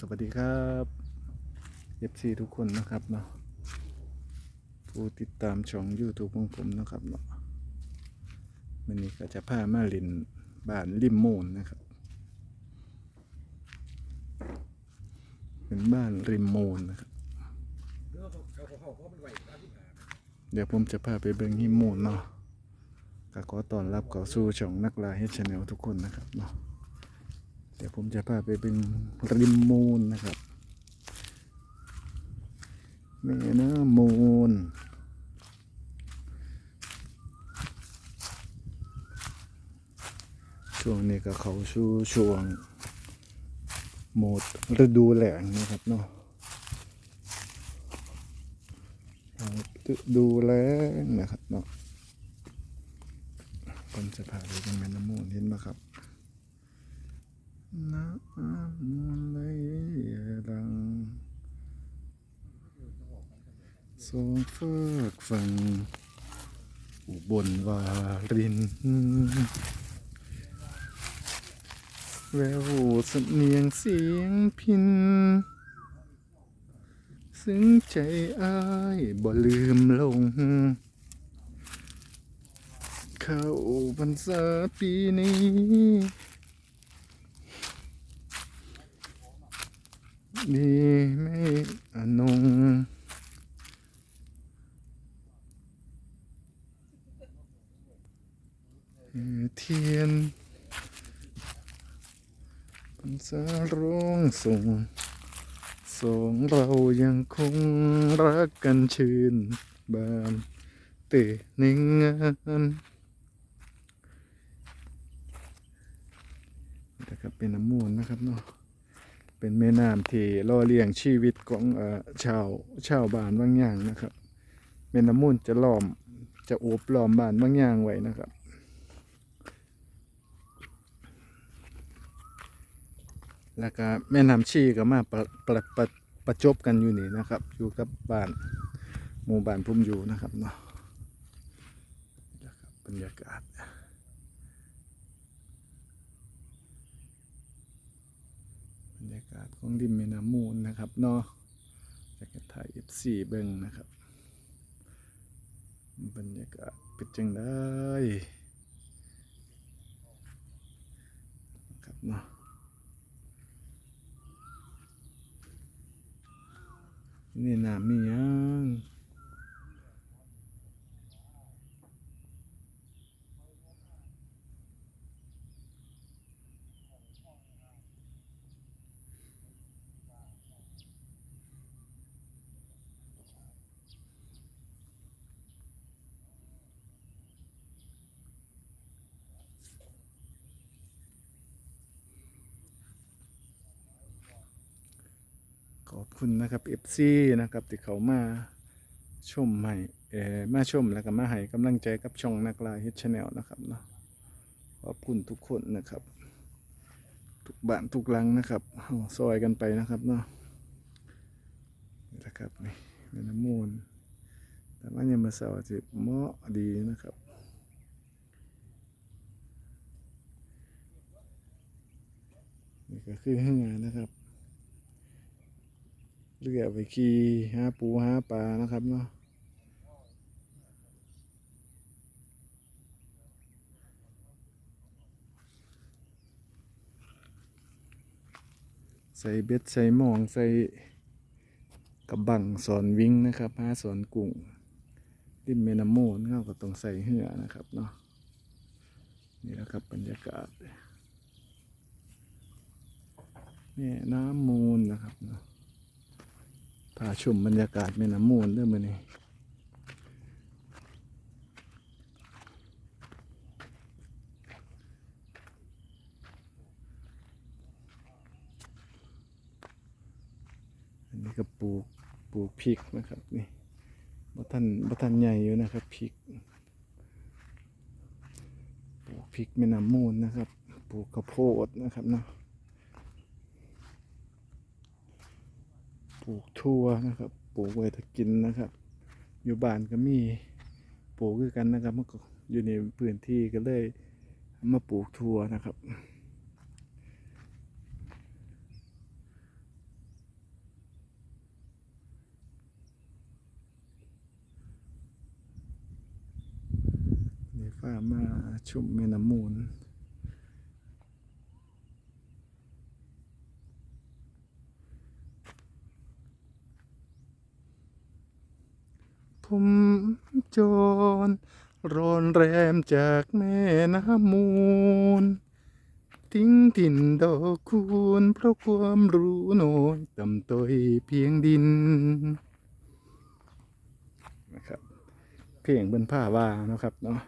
สวัสดีครับเอฟซีทุกคนนะครับเนาะผู้ติดตามช่อง YouTube ของผมนะครับเนาะวันนี้ก็จะพามาลินบ้านริมโมนนะครับ เป็นบ้านริมโมนนะครับ เดี๋ยวผมจะพาไปเบิ่งฮิมโมนเนาะก็ขอต้อนรับเข้าสู่ช่องนักลาเฮชแนลทุกคนนะครับเนาะ เดี๋ยวผมจะพาไปเป็นริมมูลนะครับแม่น้ำมูลช่วงนี้ก็เขาชูช่วงหมดฤดูแล้งนะครับเนาะดฤดูแล้งนะครับเนาะผมจะพาไปเป็นแม่น้ำมูลเห็นไหมครับ น้ำไหลรังสองฝากฝังอุบลวารินแววสำเนียงเสียงพิน ซึ้งใจอ้ายบ่ลืมลง เข้าพรรษาปีนี้ ดีไม่อนงเทียนพรรษาร้องส่งสองเรายังคงรักกันชื่นบานเตะในงานนะครับเป็นน้ำมูลนะครับเนาะ เป็นแม่น้ำที่ล่อเลี้ยงชีวิตของอชาวชาวบ้านบางอย่างนะครับแม่น้ำมูลจะล้อมจะโอบล้อมบ้านบางอย่างไว้นะครับแล้วก็แม่น้ำชีก็มาประประประประจบกันอยู่นี่นะครับ อยู่กับบ้านหมู่บ้านพุ่มอยู่นะครับเนาะบรรยากาศ รรยากาศของริมแม่น้ำมูลนะครับเนาะจากการถ่าย F4 เบิ้งนะครับ บรรยากาศเป็นจังได้นะครับเนาะนี่น้ำมีหยัง ข อบคุณนะครับ FC นะครับที่เขามาชมให้เออมาชมแล้วก็มาให้กำลังใจกับช่องนักลาเฮดชาแนลนะครับเนาะขอบคุณทุกคนนะครับ ทุกบ้านทุกหลังนะครับซอยกันไปนะครับเนาะนี่นะครับนี่แม่น้ำมูลแต่ว่ายังมาเสาร์จะเหมาะดีนะครับนี่ก็คือห้างงานนะครับ เรือไปขี่หาปูหาปลานะครับเนาะใส่เบ็ดใส่หมองใส่กระบังสอนวิ่งนะครับหาสอนกุ้งริมแม่น้ำโมูลเขาก็ต้องใส่เหือนะครับเนาะนี่แหละครับบรรยากาศแม่น้ำมูลนะครับเนาะ พาชมบรรยากาศแม่น้ำมูลเรื่องมันนี่อันนี้ก็ปลูกปลูกพริกนะครับนี่บัทันบัทันใหญ่อยู่นะครับพริกปลูกพริกแม่น้ำมูลนะครับ ปลูกข้าวโพดนะครับเนาะ ปลูกทั่วนะครับ ปลูกไว้ถ้ากินนะครับ อยู่บ้านก็มีปลูกด้วยกันนะครับเมื่อก่อนอยู่ในพื้นที่ก็เลยมาปลูกทั่วนะครับนี่ฟ้ามาชุ่มแม่น้ำมูล มจรร้อนแรมจากแม่น้ำมูล ทิ้งถิ่นดอกคูณเพราะความรู้น้อยต่ำต้อยเพียงดินนะครับเพลงบนผ้าว่านะครับเนาะ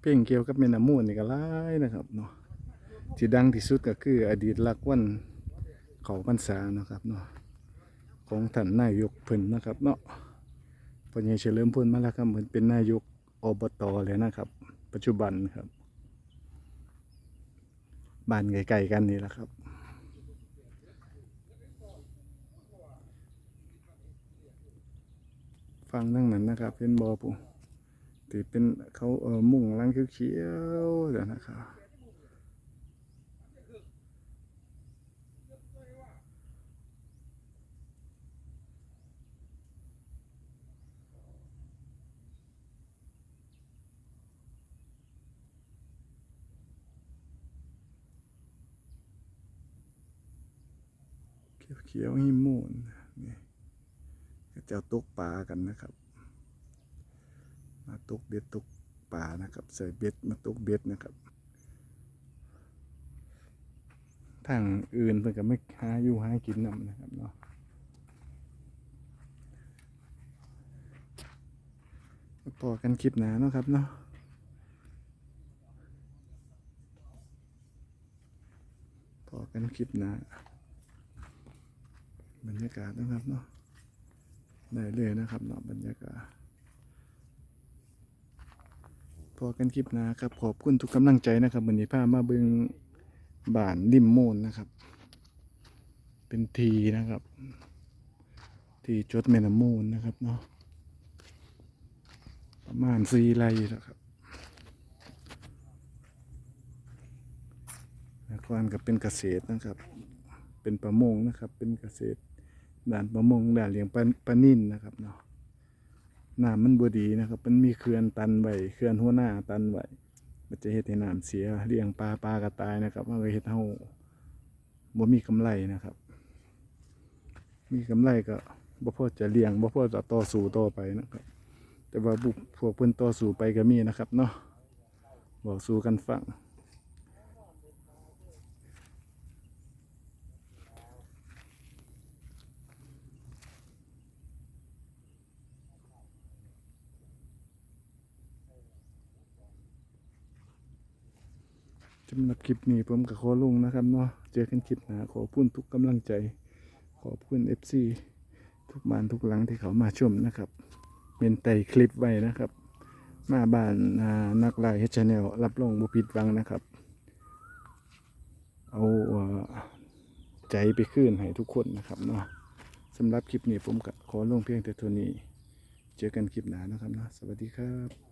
เพลงเกี่ยวกับแม่น้ำมูลนี่ก็หลายนะครับเนาะที่ดังที่สุดก็คืออดีตรักวัน เขาพรรษาเนาะครับเนาะของท่านนายกเพิ่นนะครับ เนาะพลเอกเฉลิมพลมาแล้วครับเหมือนเป็นนายกอบตเลยนะครับ ปัจจุบันครับบ้านไกลๆกันนี่แหละครับฟังนั่งนั้นนะครับ เป็นบอปูที่เป็นเขาเออมุ่งหลังเขียวๆเดี๋ยวนะครับ เขียวๆหิมูนนี่ก็จะเอาตกปลากันนะครับ มาตกเบ็ดตกปลานะครับ ใส่เบ็ดมาตกเบ็ดนะครับทางอื่นเพิ่นก็ไม่หาอยู่หากินนำนะครับเนาะพอกันคลิปหนาเนาะครับเนาะพอกันคลิปหนา บรรยากาศนะครับเนาะได้เลยนะครับเนาะบรรยากาศพอกันคลิปนะครับขอบคุณทุกกำลังใจนะครับวันนี้พามาเบิงบ้านริมโมนนะครับ เป็นทีนะครับ ทีจดแม่น้ำมูลนะครับเนาะประมาณสี่ไร่นะครับแล้วก็อันก็เป็นเกษตรนะครับ เป็นประมงนะครับ เป็นเกษตร ด่านประมงด่านเลี้ยงปลาปลานิ่นนะครับเนาะน้ำมันบดีนะครับ มันมีเขื่อนตันไว้เขื่อนหัวหน้าตันไว้มันจะเฮ็ดให้น้ำเสียเลี้ยงปลาปลากระตายนะครับมันก็เฮ็ดเฮาบ่มีกำไรนะครับ มีกำไรก็บ่พอจะเลี้ยงบ่พอจะต่อสู้ต่อไปนะครับ แต่ว่าพวกเพิ่นต่อสู้ไปก็มีนะครับเนาะบอกสู้กันฟัง สำหรับคลิปนี้ผมกับขอลงนะครับเนาะเจอกันคลิปหน้าขอพุ่นทุกกำลังใจ ขอบคุณ FC ทุกบ้านทุกหลังที่เขามาชมนะครับเป็นไต่คลิปไว้นะครับ มาบ้านนักไล่เฮชแนลรับรองบุผิดวังนะครับ เอาใจไปขึ้นให้ทุกคนนะครับเนาะสำหรับคลิปนี้ผมก็ขอลงเพียงแต่เท่านี้ เจอกันคลิปหน้านะครับเนาะสวัสดีครับ